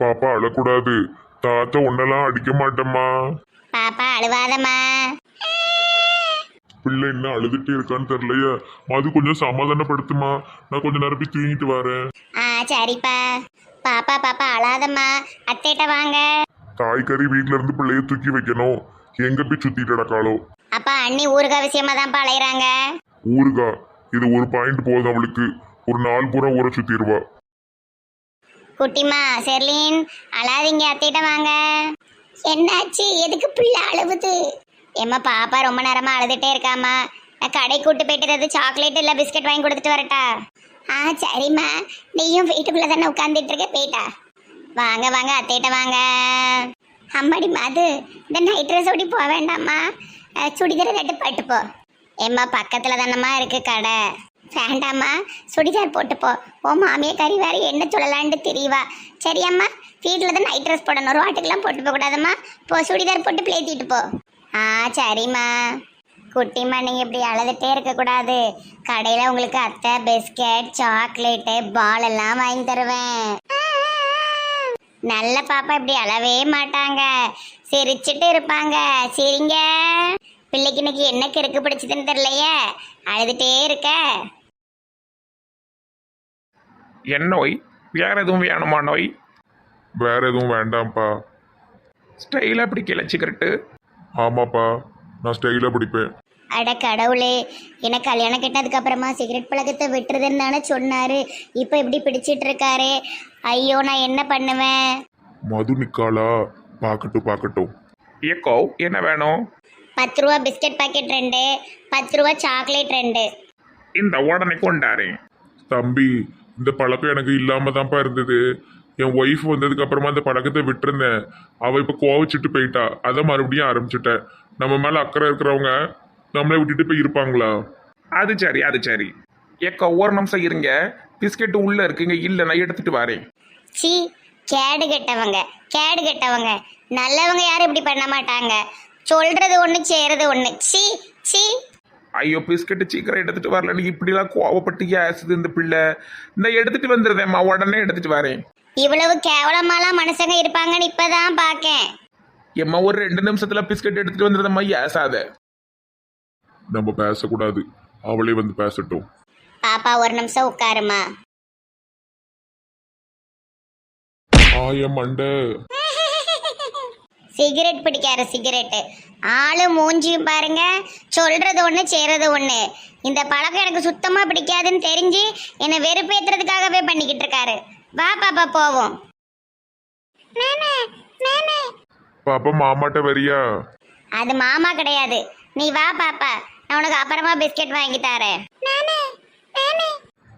பாப்பா அழக்கூடாது. தாத்தா உன்னெல்லாம் அடிக்க மாட்டேம்மா. பாப்பா அழுவாதம்மா. பிள்ளை என்ன அழுதுட்டே இருக்கான்னு தெரியலையே. மது கொஞ்சம் சமாதானப்படுத்துமா? நான் கொஞ்ச நேரம் போய் தூங்கிட்டு வரேன். ஆ சரிப்பா. பாப்பா பாப்பா அழாதம்மா. அத்தைட்ட வாங்க. காய்கறி வீட்ல இருந்து பிள்ளைய தூக்கி வைக்கணும். எங்க போய் சுத்திட்டு கிடக்காளோ அப்பா அண்ணி ஊருகா விஷயமா தான்ப்பா அலையிறாங்க ஊருகா இது ஒரு பாயிண்ட் போதும் அவளுக்கு. ஒரு நாள் பூரா ஊரை சுத்திடுவா. குட்டிமா செர்லின் அழாதீங்க அத்தைட்ட வாங்க. என்னாச்சு? எதுக்கு பிள்ளை அழுவுது? ஏம்மா பாப்பா ரொம்ப நேரமாக அழுதுகிட்டே இருக்காம்மா. நான் கடை கூட்டு போயிட்டு ஏதாவது சாக்லேட் இல்லை பிஸ்கட் வாங்கி கொடுத்துட்டு வரட்டா? ஆ சரிம்மா. நீயும் வீட்டுக்குள்ளே தானே உட்காந்துட்டு இருக்க? போயிட்டா. வாங்க வாங்க அத்தையிட்ட வாங்க. அம்மாடி அது இந்த நைட் ட்ரெஸ் ஓடி போக வேண்டாம்மா. சுடிதார் தட்டு பட்டுப்போ. ஏம்மா பக்கத்தில் தானம்மா இருக்குது கடை. வேண்டாம்மா சுடிதார் போட்டு போ ஓ மாமியை கறி வேற என்ன சொல்லலான்ட்டு தெரியவா சரியாம்மா வீட்டில் தான் நைட் ட்ரெஸ் போடணும். ரோட்டுக்கெல்லாம் போட்டு போக கூடாதம்மா. போ சுடிதார் போட்டு பிளேத்திட்டு போ. ஆ சரிம்மா. குட்டிம்மா நீங்கள் இப்படி அழுதுகிட்டே இருக்கக்கூடாது கடையில் உங்களுக்கு அத்தை பிஸ்கட் சாக்லேட்டு பால் எல்லாம் வாங்கி தருவேன். நல்ல பாப்பா இப்படி அழவே மாட்டாங்க. சிரிச்சிட்டு இருப்பாங்க. சரிங்க. பிள்ளைக்கு இன்னைக்கு என்ன கிறுக்கு பிடிச்சதுன்னு தெரியலையே? அழுதுட்டே இருக்க. என் நோய் வேற எதுவும் வேணுமா நோய்? வேற எதுவும் வேண்டாம்ப்பா. ஸ்டைலாக அப்படி கிளச்சிக்கிட்டு ஆமாப்பா நான் ஸ்டைலா பிடிப்பேன். அட கடவுளே எனக்கு கல்யாணம் கெட்டதுக்கு அப்புறமா சிகரெட் பழக்கத்தை விட்டுறதுன்னு தானே சொன்னாரு. இப்போ இப்படி பிடிச்சிட்டு இருக்காரு? ஐயோ நான் என்ன பண்ணுவேன்? மது நிக்காளா? பார்க்கட்டும் பார்க்கட்டும். ஏக்கோ என்ன வேணும்? பத்து ரூபா பிஸ்கட் பாக்கெட் ரெண்டு பத்து ரூபா சாக்லேட் ரெண்டு. இந்த உடனே கொண்டாரேன் தம்பி இந்த பழக்கம் எனக்கு இல்லாம தான்ப்பா இருந்தது. என் ஒய்ஃப் வந்ததுக்கு அப்புறமா அந்த பழக்கத்தை விட்டுருந்தேன். அவ இப்ப கோவச்சிட்டு போயிட்டா. அதை மறுபடியும் ஆரம்பிச்சிட்டேன். நம்ம மேல அக்கறை இருக்கிறவங்க நம்மளை விட்டுட்டு போய் இருப்பாங்களா? அது சரி அது சரி. ஏக்கோ ஒரு நிமிஷம் இருங்க. பிஸ்கெட் உள்ள இருக்குங்க இல்லை நான் எடுத்துட்டு வரேன். சி கேடு கெட்டவங்க கேடு கெட்டவங்க. நல்லவங்க யாரும் இப்படி பண்ண மாட்டாங்க. சொல்றது ஒன்று செய்யறது ஒன்று சி சி. ஐயோ பிஸ்கெட்டு சீக்கிரம் எடுத்துட்டு வரலன்னு இப்படிலாம் கோவப்பட்டு ஏசுது இந்த பிள்ளை? இந்த எடுத்துட்டு வந்துருதேம்மா உடனே எடுத்துட்டு வரேன். இவ்வளவு கேவலமாலாம் மனுஷங்க இருப்பாங்கன்னு இப்பதான் பார்க்கேன் எம்மா ஒரு ரெண்டு நிமிஷத்துல பிஸ்கெட் எடுத்துட்டு வந்துருதம்மா ஏசாத. நம்ம பேசக்கூடாது. அவளே வந்து பேசட்டும். பாப்பா ஒரு நிமிஷம் உட்காருமா. ஆய மண்டை. சிகரெட் பிடிக்காரு சிகரெட் ஆளு மூஞ்சியும் பாருங்க. சொல்றது ஒண்ணு செய்யறது ஒண்ணு. இந்த பழக்கம் எனக்கு சுத்தமா பிடிக்காதுன்னு தெரிஞ்சு என்னை வெறுப்பேத்துறதுக்காகவே பண்ணிக்கிட்டு இருக்காரு. வா பாப்பா போவோம். பாப்பா மாமாட்ட வரியா? அது மாமா கிடையாது. நீ வா பாப்பா நான் உனக்கு அப்புறமா பிஸ்கெட் வாங்கி தரேன்.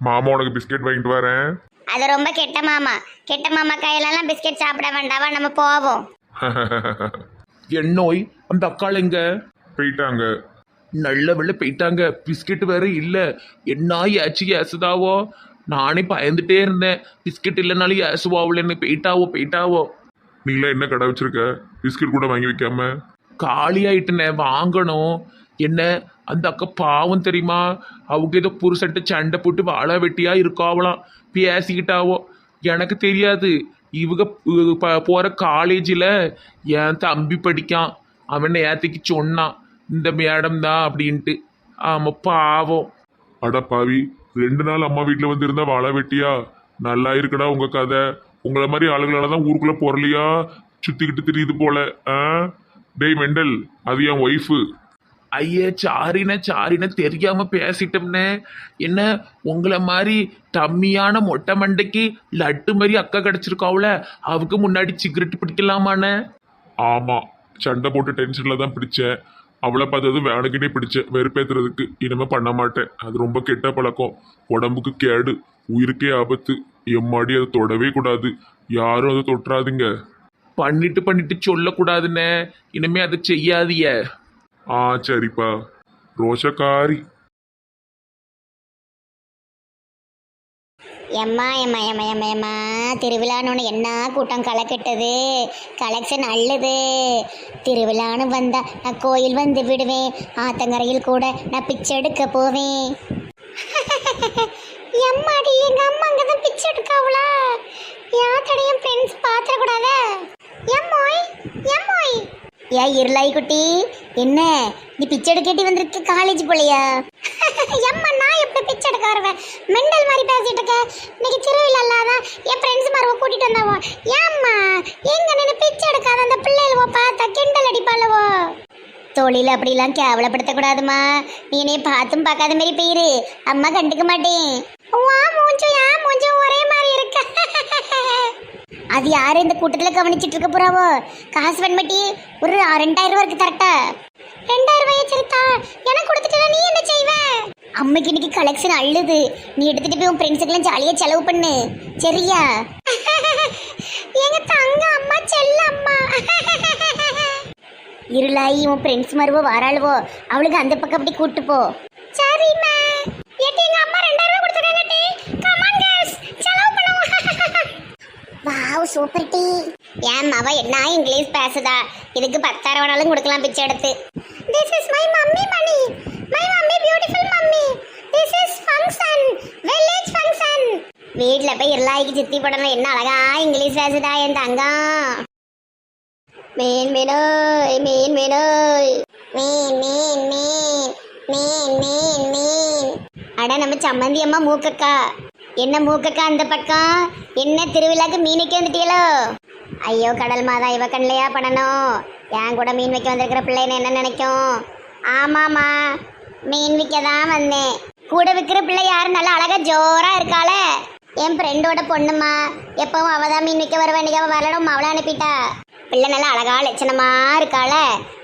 மாமா உனக்கு பிஸ்கெட் வாங்கிட்டு வரேன். அது ரொம்ப கெட்ட மாமா. கெட்ட மாமா கையிலலாம் பிஸ்கெட் சாப்பிட வேண்டாவா நம்ம போவோம். என் நோய் அந்த அக்காள் எங்க போயிட்டாங்க. நல்ல வெள்ள போயிட்டாங்க. பிஸ்கெட் வேற இல்ல. என்ன ஏச்சு ஏசுதாவோ? நானே பயந்துட்டே இருந்தேன். பிஸ்கெட் இல்லைனாலும் ஏசுவாவுலன்னு போயிட்டாவோ போயிட்டாவோ? நீலாம் என்ன கடை வச்சிருக்க? பிஸ்கெட் கூட வாங்கி வைக்காம? காலி ஆயிட்டுனே வாங்கணும். என்ன அந்த அக்கா பாவம் தெரியுமா? அவங்க ஏதோ புருஷன்ட்டு சண்டை போட்டு வாழ வெட்டியா இருக்காவலாம் பேசிக்கிட்டாவோ? எனக்கு தெரியாது. இவங்க போகிற காலேஜில் என் தம்பி படிக்கான். அவன் நேற்றுக்கு சொன்னான். இந்த மேடம் தான் அப்படின்ட்டு. ஆமாம் பாவம். அட பாவி ரெண்டு நாள் அம்மா வீட்டில் வந்து வாழை வெட்டியா? நல்லா இருக்குடா உங்கள் கதை. உங்களை மாதிரி ஆளுங்களால தான் ஊருக்குள்ளே பொருளியா சுற்றிக்கிட்டு தெரியுது போல ஆ? டேய் மெண்டல் அது என் ஒய்ஃபு ஐயே சாரின சாரின தெரியாம பேசிட்டோம்னே. என்ன உங்களை மாதிரி டம்மியான மொட்டை மண்டைக்கு லட்டு மாதிரி அக்கா கிடைச்சிருக்காவுல அவக்கு முன்னாடி சிகரெட் பிடிக்கலாமாண்ணே? ஆமா சண்டை போட்டு டென்ஷன்ல தான் பிடிச்சேன். அவளை பார்த்தது வேணுக்கிட்டே பிடிச்சேன் வெறுப்பேத்துறதுக்கு. இனிமே பண்ண மாட்டேன். அது ரொம்ப கெட்ட பழக்கம். உடம்புக்கு கேடு உயிருக்கே ஆபத்து. எம்மாடி அதை தொடவே கூடாது. யாரும் அதை தொட்டுறாதீங்க. பண்ணிட்டு பண்ணிட்டு சொல்லக்கூடாதுண்ணே. இனிமே அதை செய்யாதீய ஆ சரிப்பா. ரோஷக்காரி. எம்மா எம்மா எம்மா எம்மா எம்மா. திருவிழான்னு என்ன கூட்டம் களைக்கட்டுது? கலெக்ஷன் அள்ளுது. திருவிழான்னு வந்தா நான் கோயில் வந்து விடுவேன். ஆத்தங்கரையில் கூட நான் பிச்சை எடுக்க போவேன். எம்மாடி எங்க அம்மா அங்கதான் பிச்சை எடுக்காவளா? யாத்தடையும் ஃப்ரெண்ட்ஸ் பார்த்துடக்கூடாத எம்மோய் எம்மோய். ஏ இருளாய் குட்டி. என்ன? நீ பிச்சை எடுக்கட்டி வந்திருக்க காலேஜ் போலையா? எம்மா நான் எப்படி பிச்சை எடுக்க வருவேன்? மெண்டல் மாதிரி பேசிட்டு இருக்க. இன்னைக்கு திருவிழா இல்லாத என் ஃப்ரெண்ட்ஸ் மாதிரி கூட்டிட்டு வந்தாவோ. ஏம்மா எங்க நின்று பிச்சை எடுக்காத அந்த பிள்ளைகளவோ பார்த்தா கிண்டல் அடிப்பாளவோ? தொழில் அப்படிலாம் கேவலப்படுத்தக்கூடாதுமா நீ என்னைய பார்த்தும் பார்க்காத மாதிரி போயிரு. அம்மா கண்டுக்க மாட்டேன். வா மூஞ்சும் ஏன் மூஞ்சும் ஒரே மாதிரி இருக்க. அது யாரு இந்த கூட்டத்துல கவனிச்சிட்டு இருக்க போறாவோ? காசு வெண்மட்டி ஒரு ரெண்டாயிரம் ரூபாய்க்கு தரட்டா ரெண்டாயிரம் ரூபாய் சரித்தா எனக்கு கொடுத்துட்டு நீ என்ன செய்வ? அம்மைக்கு இன்னைக்கு கலெக்ஷன் அழுது. நீ எடுத்துட்டு போய் உன் ஃப்ரெண்ட்ஸுக்கெல்லாம் ஜாலியா செலவு பண்ணு. சரியா? எங்க தங்க அம்மா செல்ல அம்மா? இருளாயி உன் ஃப்ரெண்ட்ஸ் மருவோ வாராளுவோ அவளுக்கு அந்த பக்கம் அப்படி கூட்டு போ. சரிம்மா ஏட்டி எங்க அம்மா ரெண்டாயிரம் ரூபாய் கொடுத்துருக்காங்க டி கமான் கேர்ள்ஸ் செலவு பண்ணுவோம் வாவ் சூப்பர் டி. ஏன் மவ என்ன இங்கிலீஷ் பேசுதா? இதுக்கு பத்தாயிரம் வேணாலும் கொடுக்கலாம் பிச்சை எடுத்து. This is my mummy Mani my mummy beautiful mummy this is function village function வீட்டில் போய் இருளாய்க்கு சித்தி போடணும். என்ன அழகா இங்கிலீஷ் பேசுதா என் தங்கம். மீன் மீனோய் மீன் மீனோய். மீன் மீன் மீன். மீன் மீன் மீன். அட நம்ம சம்மந்தி அம்மா மூக்கக்கா. என்ன மூக்கக்கா அந்த பக்கம்? என்ன திருவிழாக்கு மீன் வைக்க வந்துட்டீங்களோ ஐயோ கடல் மாதா இவ கண்ணிலையா பண்ணணும். என் கூட மீன் வைக்க வந்திருக்கிற பிள்ளைன்னு என்ன நினைக்கும்? ஆமாம்மா மீன் விற்க தான் வந்தேன். கூட விற்கிற பிள்ளை யாரு? நல்லா அழகா ஜோரா இருக்காளே. என் ஃப்ரெண்டோட பொண்ணுமா எப்பவும் அவள் தான் மீன் விற்க வருவா. இன்னைக்கு அவள் வரணும் அவளை அனுப்பிட்டா. பிள்ளை நல்லா அழகா லட்சணமா இருக்காள.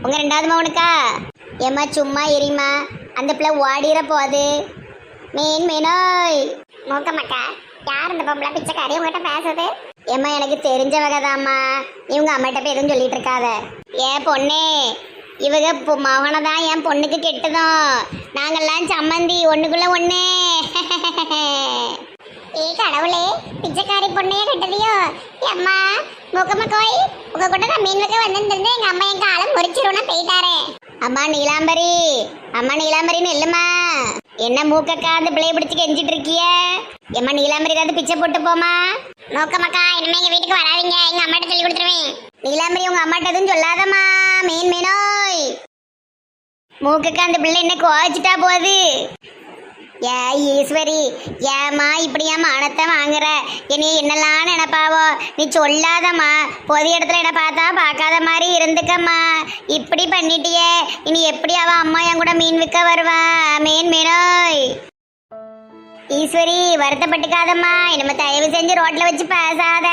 உங்க ரெண்டாவது மவனுக்கா ஏம்மா சும்மா எரியுமா? அந்த பிள்ளை ஓடிற போகுது மீன் மீனோய். மூக்க மாட்டா யார் இந்த பொம்பளை பிச்சைக்காரி உங்ககிட்ட பேசுது ஏம்மா எனக்கு தெரிஞ்ச வகைதாம்மா இவங்க அம்மாட்ட போய் எதுவும் சொல்லிட்டு இருக்காத. ஏன் பொண்ணே இவங்க மகனை தான் என் பொண்ணுக்கு கெட்டுதோம். நாங்கெல்லாம் சம்மந்தி ஒண்ணுக்குள்ள ஒண்ணு. ஏ கடவுளே பிச்சைக்காரி பொண்ணையே கெட்டதையோ? அம்மா மூக்கம்மக்கோய் உங்க கூட நான் மீன் வைக்க வந்திருந்தேன் எங்க அம்மா எங்க ஆளை முறிச்சிருவோம்னா போயிட்டாரே. அம்மா நீலாம்பரி அம்மா நீலாம்பரின்னு நெல்லுமா. என்ன மூக்கக்கா அந்த பிள்ளைய பிடிச்சி கெஞ்சிட்டு இருக்கிய? எம்மா நீலாம்பரி ஏதாவது பிச்சை போட்டு போமா? நோக்கமாக்கா இனிமே எங்க வீட்டுக்கு வராதீங்க எங்க அம்மாட்ட சொல்லி கொடுத்துருவேன். நீலாம்பரி உங்க அம்மாட்ட எதுவும் சொல்லாதம்மா மீன் மீனோய் மூக்கக்கா அந்த பிள்ளை என்ன கோச்சிட்டா போகுது? ஏ ஈஸ்வரி ஏம்மா இப்படி ஏன் மானத்தை வாங்குற? இனி என்னெல்லாம் நினைப்பாவோ? நீ சொல்லாதம்மா. பொது இடத்துல என்ன பார்த்தா பார்க்காத மாதிரி இருந்துக்கம்மா. இப்படி பண்ணிட்டியே. இனி எப்படி அவ அம்மா என் கூட மீன் விற்க வருவா? மீன் மீனோய். ஈஸ்வரி வருத்தப்பட்டுக்காதம்மா. நம்ம தயவு செஞ்சு ரோட்ல வச்சு பேசாத.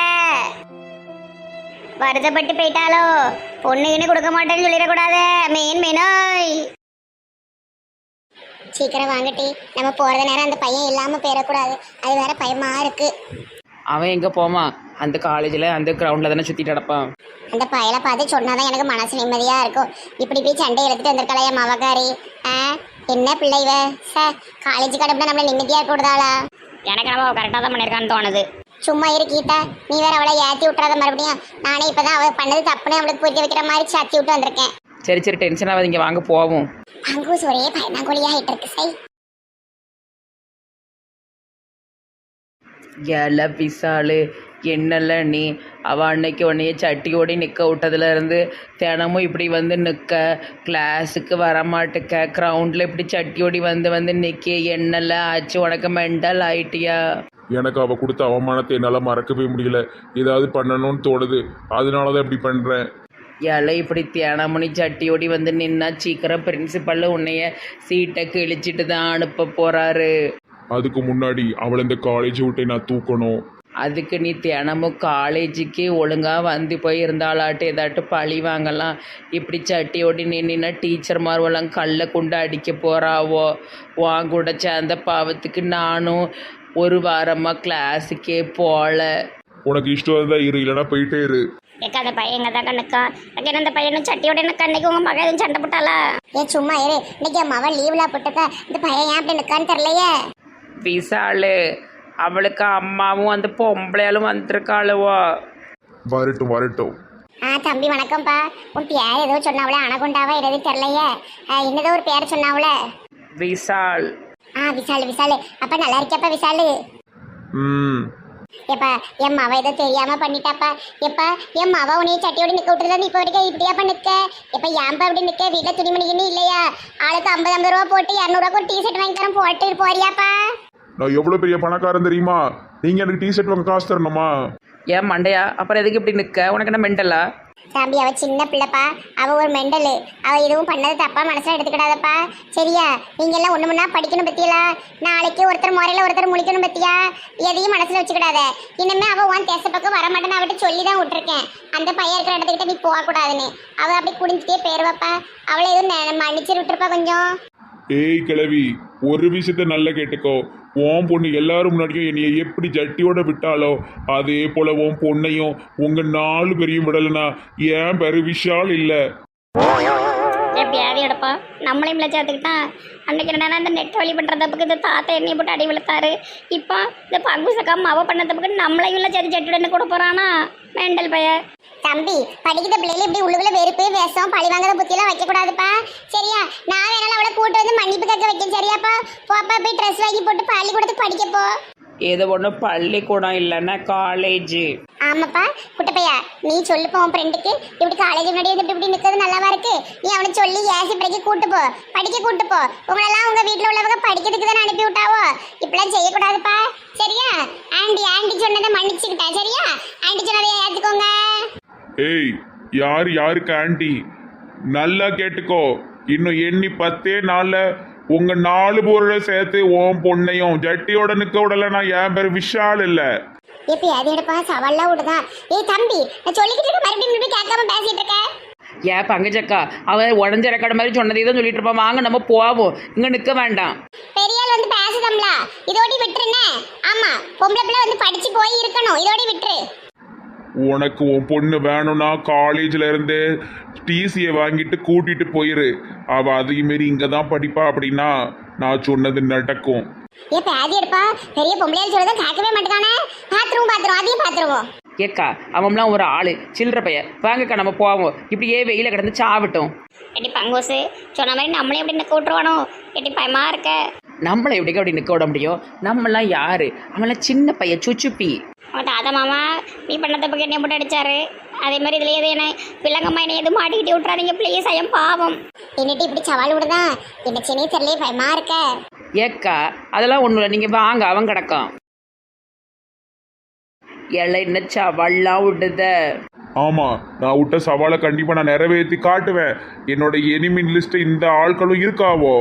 வருத்தப்பட்டு போயிட்டாலோ? பொண்ணுக்குன்னு கொடுக்க மாட்டேன்னு சொல்லிடக்கூடாது. மீன் மீனோய். சீக்கிரம் வாங்கட்டி நம்ம போறது நேரம் அந்த பையன் இல்லாம போயிடக்கூடாது. அது வேற பயமா இருக்கு. அவன் எங்கே போமா? அந்த காலேஜில் அந்த கிரவுண்டில் தானே சுற்றிட்டு கிடப்பான். அந்த பயலை பார்த்து சொன்னாதான் எனக்கு மனசு நிம்மதியா இருக்கும். இப்படி போய் சண்டை எடுத்துட்டு வந்திருக்கலையா மவகாரி ஆ? என்ன பிள்ளை இவ? ச காலேஜ் கடப்புல நம்மள நிம்மதியா இருக்க விடுதாளா? எனக்கு நம்ம கரெக்டாக தான் பண்ணியிருக்கான்னு தோணுது. சும்மா இரு கீதா. நீ வேற அவளை ஏத்தி விட்டுறாத மறுபடியும். நானே இப்பதான் அவ பண்ணது தப்புன்னு அவளுக்கு புரிய வைக்கிற மாதிரி சாத்தி விட்டு வந்திருக்கேன். சரி சரி டென்ஷன் ஆகாதீங்க வாங்க போவோம். அங்கூஸ் ஒரே பயந்தாங்கொழியா ஆயிட்டு இருக்கு சை. ஏல விசாலு என்னல்ல நீ? அவள் அன்னைக்கு உன்னைய சட்டி ஓடி நிற்க விட்டதுல இருந்து தினமும் இப்படி வந்து நிற்க கிளாஸுக்கு வரமாட்டுக்க. கிரவுண்டில் இப்படி சட்டி ஓடி வந்து வந்து நிற்க என்னல்ல ஆச்சு? உனக்கு மெண்டல் ஆயிட்டியா? எனக்கு அவ கொடுத்த அவமானத்தை என்னால் மறக்கவே முடியல. ஏதாவது பண்ணணும்னு தோணுது. அதனால தான் இப்படி பண்ணுறேன் ஏல இப்படி தினமுனி சட்டி ஓடி வந்து நின்னா சீக்கிரம் பிரின்சிபல் உன்னைய சீட்டை கிழிச்சிட்டு தான் அனுப்ப போகிறாரு அதுக்கு முன்னாடி அவளை இந்த காலேஜ் விட்டே நான் தூக்கணும். அதுக்கு நீ தினமும் காலேஜுக்கே ஒழுங்காக வந்து போய் இருந்தாலாட்டு ஏதாட்டு பழி வாங்கலாம். இப்படி சட்டி ஓடி நின்னா டீச்சர் மார்வெல்லாம் கல்லை கொண்டு அடிக்க போகிறாவோ வாங்க கூட சேர்ந்த பாவத்துக்கு நானும் ஒரு வாரமாக கிளாஸுக்கே போகல உனக்கு இஷ்டம் இருந்தால் இரு இல்லைன்னா போயிட்டே இரு. ஏக்கா அந்த பையன் எங்க தான் கண்ணுக்கா எனக்கு அந்த பையனும் சட்டியோட எனக்கு அன்னைக்கு உங்க மகன் எதுவும் சண்டை போட்டாளா? ஏ சும்மா இரு. இன்னைக்கு என் மவன் லீவ்ல போட்டுக்க இந்த பையன் ஏன் அப்படி நிக்கான்னு தெரியலையே. விசாலு அவளுக்கு அம்மாவும் அந்த பொம்பளையாலும் வந்திருக்காளுவோ. வரட்டும் வரட்டும். ஆ தம்பி வணக்கம்ப்பா. உன் பேர் ஏதோ சொன்னாவளே அனகுண்டாவா எதாவது தெரியலையே. ஆ, என்னதோ ஒரு பேர் சொன்னாவளே. விசால். ஆ விசாலு விசாலு. அப்ப நல்லா இருக்கியப்பா விசாலு? ம். எப்ப என் மவ ஏதோ தெரியாம பண்ணிட்டாப்பா. எப்ப என் மவ உன்னைய சட்டியோட நிக்க விட்டுருந்தா இப்ப வரைக்கும் இப்படியா நிக்க? எப்ப ஏன்பா இப்படி நிக்க? வீட்டுல துணிமணிக்குன்னு இல்லையா? ஆளுக்கு ஐம்பது ஐம்பது ரூபா போட்டு இரநூறுவா ஒரு டிஷர்ட் வாங்கி தரேன் போட்டு போறியாப்பா? நான் எவ்வளோ பெரிய பணக்காரன் தெரியுமா? நீங்கள் எனக்கு டிஷர்ட் வாங்க காசு தரணுமா? ஏன் மண்டையா? அப்புறம் எதுக்கு இப்படி நிற்க உனக்கு என்ன மெண்டலா? தம்பி அவ சின்ன பிள்ளைப்பா. அவ ஒரு மெண்டலு. அவ எதுவும் பண்ணது தப்பா மனசுல எடுத்துக்கிடாதப்பா. சரியா? நீங்க எல்லாம் ஒண்ணு முன்னா படிக்கணும் பத்தியலா? நாளைக்கு ஒருத்தர் முறையில ஒருத்தர் முடிக்கணும் பத்தியா? எதையும் மனசுல வச்சுக்கிடாத. இனிமே அவ உன் தேச பக்கம் வர மாட்டேன்னு அவட்ட சொல்லி தான் விட்டுருக்கேன். அந்த பையன் இருக்கிற இடத்துக்கிட்ட நீ போகக்கூடாதுன்னு. அவள் அவ அப்படி குடிஞ்சிட்டே பேருவாப்பா அவளை எதுவும் மன்னிச்சு விட்டுருப்பா கொஞ்சம். ஏய் கிழவி ஒரு விஷயத்த நல்லா கேட்டுக்கோ. உன் பொண்ணு எல்லாரும் முன்னாடியும் என்னைய எப்படி ஜட்டியோட விட்டாலோ அதே போல உன் பொண்ணையும் உங்க நாலு பேரையும் விடலைனா ஏன் பெரு விஷால் இல்லை. எப்படியாவது எடுப்பா நம்மளையும் இல்லை சேர்த்துக்கிட்டான் அன்னைக்கு என்னன்னா இந்த நெட் வழி பண்ணுற தப்புக்கு இந்த தாத்தா எண்ணெய் போட்டு அடி விழுத்தாரு. இப்போ இந்த பங்குசக்கா மவ பண்ண தப்புக்கு நம்மளையும் இல்லை சேர்த்து சட்டுடன்னு கூட போகிறானா மேண்டல் பைய. தம்பி படிக்கிற பிள்ளைகள் இப்படி உள்ளுக்குள்ள வெறுப்பு வேஷம் பழி வாங்குற புத்தியெல்லாம் வைக்கக்கூடாதுப்பா. சரியா? நான் வேணாலும் அவளை கூட்டு வந்து மன்னிப்பு கேட்க வைக்க சரியாப்பா? போப்பா போய் ட்ரெஸ் வாங்கி போட்டு பள்ளிக்கூடத்துக்கு படிக்கப்போ. ஏதோ ஒன்று பள்ளிக்கூடம் இல்லைன்னா காலேஜு ஆமாப்பா குட்டப்பையா நீ சொல்லுப்பா உன் ஃப்ரெண்டுக்கு இப்படி காலேஜ் முன்னாடி வந்து இப்படி நிற்கிறது நல்லாவா இருக்கு? நீ அவனை சொல்லி ஏசி பிறகு கூட்டு போ படிக்க கூட்டு போ. உங்களெல்லாம் உங்க வீட்டில் உள்ளவங்க படிக்கிறதுக்கு தானே அனுப்பி விட்டாவோ? இப்படிலாம் செய்யக்கூடாதுப்பா. சரியா? ஆண்டி ஆண்டி சொன்னதை மன்னிச்சுக்கிட்டேன் சரியா? ஆண்டி சொன்னதை ஏற்றுக்கோங்க ஏய் யார் யாருக்கு ஆண்டி? நல்லா கேட்டுக்கோ. இன்னும் எண்ணி பத்தே நாள்ல உங்க நாலு பேரோட சேர்த்து உன் பொண்ணையும் ஜட்டியோட நிக்க விடலைன்னா என் பேர் விஷால் இல்லை. எப்போ அது எடுப்பா சவால்லாம் விடுதா ஏய் தம்பி நான் சொல்லிக்கிட்டு இருக்க மறுபடியும் மறுபடியும் கேட்காம பேசிட்டு இருக்கேன் ஏன் பங்கஜக்கா அவன் உடஞ்ச ரெக்கார்டு மாதிரி சொன்னதே தான் சொல்லிட்டு இருப்பான் வாங்க நம்ம போவோம். இங்கே நிற்க வேண்டாம். பெரியாள் வந்து பேசுதம்ல. இதோடி விட்டுருனே ஆமா பொம்பளை பிள்ளை வந்து படிச்சு போய் இருக்கணும். இதோடி விட்டுரு. உனக்கு உன் பொண்ணு வேணும்னா காலேஜ்ல இருந்து டிசியை வாங்கிட்டு கூட்டிட்டு போயிரு. அவ அதே மாரி இங்க தான் படிப்பா அப்படின்னா நான் சொன்னது நடக்கும். ஏ பேதி எடுப்பா. பெரிய பொம்பளையால் சொல்றதை கேட்கவே மாட்டேங்கானே அதையும் பாத்துருவோம். ஏக்கா அவன்லாம் ஒரு ஆள் சில்லற பையன். வாங்கக்கா நம்ம போவோம். இப்படியே வெயில கிடந்து சாவிட்டோம். எட்டி பங்கோசு சொன்ன மாதிரி நம்மளே எப்படி நிற்க விட்டுருவானோ? எட்டி பயமா இருக்க? நம்மளை எப்படிக்கா அப்படி நிற்க விட முடியும்? நம்மளாம் யாரு? அவன்லாம் சின்ன பையன் சுச்சுப்பி. அவன் தாத்தா மாமா நீ பண்ண தப்புக்கு என்னை போட்டு அடிச்சாரு. அதே மாதிரி இதுல எது என்ன பிள்ளைங்கம்மா என்னை எதுவும் மாட்டிக்கிட்டு விட்றாதீங்க ப்ளீஸ் ஐயம் பாவம். என்னட்டு இப்படி சவால் விடுதான் என்ன சென்னை தெரியல பயமா இருக்க? ஏக்கா அதெல்லாம் ஒன்றும் இல்லை நீங்கள் வாங்க அவன் கிடக்கான் இலை என்ன சவல்லாம் விடுத? ஆமா நான் விட்ட சவாலை கண்டிப்பா நான் நிறைவேற்றி காட்டுவேன். என்னோட எனிமின் லிஸ்ட் இந்த ஆட்களும் இருக்காவோ?